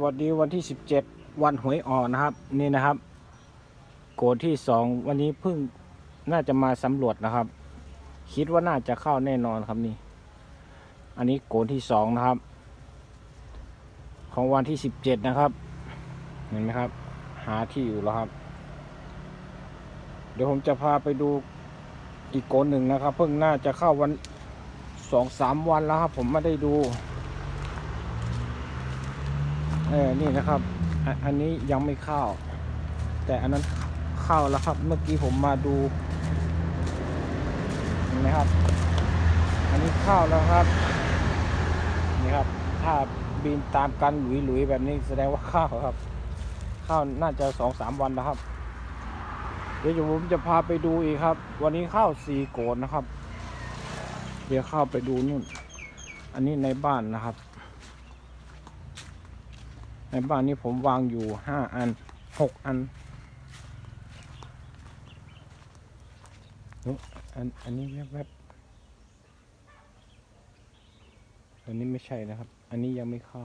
วัสดีวันที่ 17 วันหวยออกนะครับนี่นะครับ โกดที่สองวันนี้เพิ่งน่าจะมาสำรวจนะครับ คิดว่าน่าจะเข้าแน่นอนครับนี่ อันนี้โกดที่สองนะครับ ของวันที่ 17 นะครับ เห็นไหมครับ หาที่อยู่แล้วครับ เดี๋ยวผมจะพาไปดูอีกโกนหนึ่งนะครับ เพิ่งน่าจะเข้าวันสองสามวันแล้วครับ ผมไม่ได้ดู เออนี่นะครับอันอันนี้ยังไม่เข้า แต่อันนั้นเข้าแล้วครับ เมื่อกี้ผมมาดูเห็นไหมครับ อันนี้เข้าแล้วครับ นี่ครับ ถ้าบินตามกันหลุยหลุยๆแบบนี้แสดงว่าเข้าครับ เข้าน่าจะสองสามวันแล้วครับ เดี๋ยวผมจะพาไปดูอีกครับ วันนี้เข้าสี่โกนนะครับ เดี๋ยวเข้าไปดูนู่น อันนี้ในบ้านนะครับ ในบ้านนี้ผมวางอยู่ห้าอันหกอันอันอันนี้แวบๆอันนี้ไม่ใช่นะครับ อันนี้ยังไม่เข้า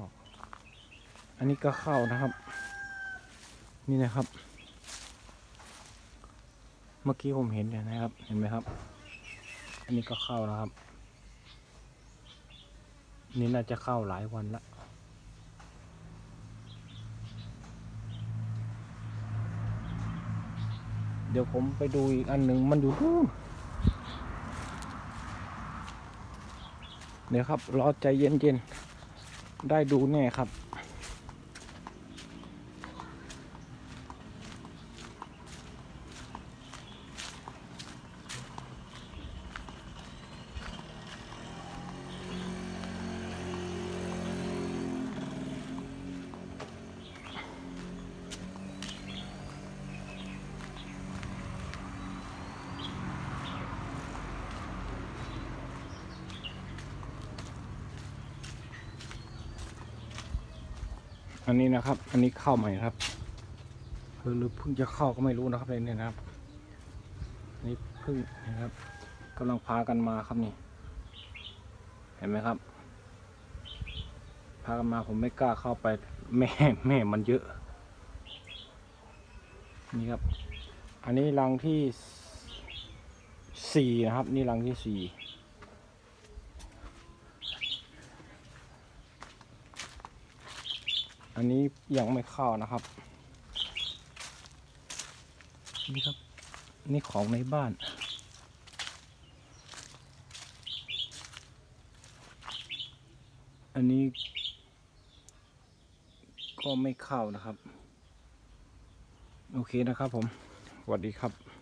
อันนี้ก็เข้านะครับ นี่นะครับ เมื่อกี้ผมเห็นเนี่ยนะครับ เห็นไหมครับ อันนี้ก็เข้าแล้วครับ นี่น่าจะเข้าหลายวันละ เดี๋ยวผมไปดูอีกอันหนึ่งมันอยู่นู่นเดี๋ยวครับรอใจเย็นๆ ได้ดูแน่ครับ อันนี้นะครับ อันนี้เข้าใหม่ครับหรือหรือเพิ่งจะเข้าก็ไม่รู้นะครับเลยเนี่ยนะครับน,นี่เพิ่งนะครับกำลังพากันมาครับนี่ เห็นไหมครับ พากันมาผมไม่กล้าเข้าไปแม่แม่มันเยอะ นี่ครับ อันนี้รังที่สี่นะครับ นี่รังที่สี่ อันนี้ยังไม่เข้านะครับ นี่ครับ นี่ของในบ้านอันนี้ ก็ไม่เข้านะครับ โอเคนะครับผมสวัสดีครับ